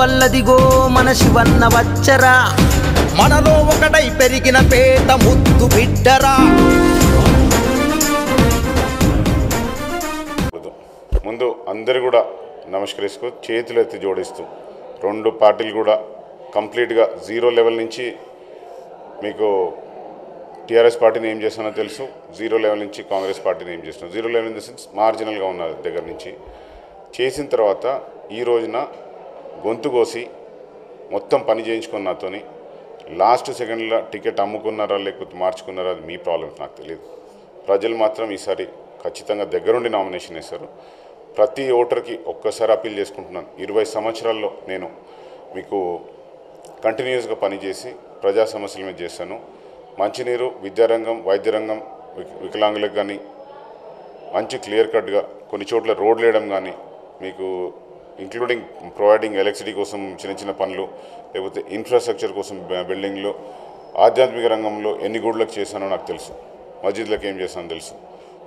మల్లదిగో మన శివన్న వచ్చరా. మనలో ఒకటై పెరిగిన పేట ముద్దు బిడ్డరా. ముందు అందరు కూడా నమస్కరిస్తూ చేతులు ఎత్తి జోడిస్తూ రెండు పార్టీలు కూడా కంప్లీట్గా జీరో లెవెల్ నుంచి మీకు టీఆర్ఎస్ పార్టీని ఏం చేస్తానో తెలుసు. జీరో లెవెల్ నుంచి కాంగ్రెస్ పార్టీని ఏం చేస్తున్నాం zero level in the sense మార్జినల్గా ఉన్న దగ్గర నుంచి. చేసిన తర్వాత ఈ రోజున గొంతు కోసి మొత్తం పని చేయించుకున్న నాతోని లాస్ట్ సెకండ్లో టికెట్ అమ్ముకున్నారా లేకపోతే మార్చుకున్నారా అది మీ ప్రాబ్లమ్స్ నాకు తెలియదు ప్రజలు మాత్రం ఈసారి ఖచ్చితంగా దగ్గరుండి నామినేషన్ వేశారు. ప్రతి ఓటర్కి ఒక్కసారి అప్పీల్ చేసుకుంటున్నాను. ఇరవై సంవత్సరాల్లో నేను మీకు కంటిన్యూస్గా పనిచేసి ప్రజా సమస్యల మీద చేశాను. మంచినీరు విద్యారంగం వైద్యరంగం వికలాంగులకు కానీ మంచి క్లియర్ కట్గా కొన్ని చోట్ల రోడ్లు వేయడం కానీ మీకు ఇంక్లూడింగ్ ప్రొవైడింగ్ ఎలక్ట్రిసిటీ కోసం చిన్న చిన్న పనులు లేకపోతే ఇన్ఫ్రాస్ట్రక్చర్ కోసం బిల్డింగ్లు ఆధ్యాత్మిక రంగంలో ఎన్ని గుడ్లకు చేశానో నాకు తెలుసు. మస్జిద్లకు ఏం చేశానో తెలుసు.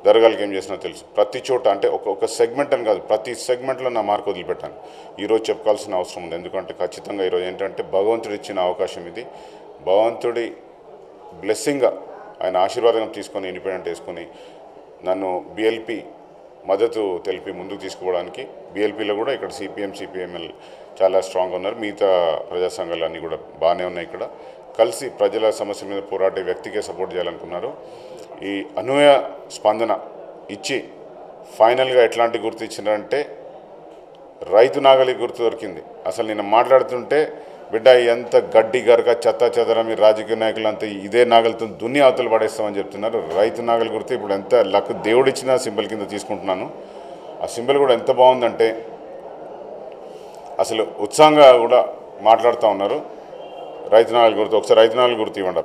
దర్గాలకు ఏం చేసినా తెలుసు. ప్రతి చోట అంటే ఒక ఒక సెగ్మెంట్ అని కాదు ప్రతి సెగ్మెంట్లో నా మార్కు వదిలిపెట్టాను. ఈరోజు చెప్పుకోవాల్సిన అవసరం ఉంది. ఎందుకంటే ఖచ్చితంగా ఈరోజు ఏంటంటే భగవంతుడు ఇచ్చిన అవకాశం ఇది. భగవంతుడి బ్లెస్సింగ్గా ఆయన ఆశీర్వాదం తీసుకొని ఇండిపెండెంట్ వేసుకొని నన్ను బిఎల్పి మద్దతు తెలిపి ముందుకు తీసుకోవడానికి బీఎల్పీలో కూడా ఇక్కడ సిపిఎం సిపిఎంఎల్ చాలా స్ట్రాంగ్ ఉన్నారు. మిగతా ప్రజా సంఘాలు అన్నీ కూడా బాగానే ఉన్నాయి ఇక్కడ. కలిసి ప్రజల సమస్య మీద పోరాడే వ్యక్తికే సపోర్ట్ చేయాలనుకున్నారు. ఈ అన్వయ స్పందన ఇచ్చి ఫైనల్గా ఎట్లాంటి గుర్తు ఇచ్చినారంటే రైతు నాగలి గుర్తు దొరికింది. అసలు నేను మాట్లాడుతుంటే బిడ్డ ఎంత గడ్డి గరక చెత్త చెదర మీ రాజకీయ నాయకులు అంతా ఇదే నాగలితో దున్ని అవతలు పడేస్తామని చెప్తున్నారు. రైతు నాగలి గుర్తు ఇప్పుడు ఎంత లక్ దేవుడిచ్చిన సింబల్ కింద తీసుకుంటున్నాను. ఆ సింబల్ కూడా ఎంత బాగుందంటే అసలు ఉత్సాహంగా కూడా మాట్లాడుతూ ఉన్నారు. రైతు నాగల గుర్తు ఒకసారి రైతు నాగలి గుర్తు ఇవ్వండి.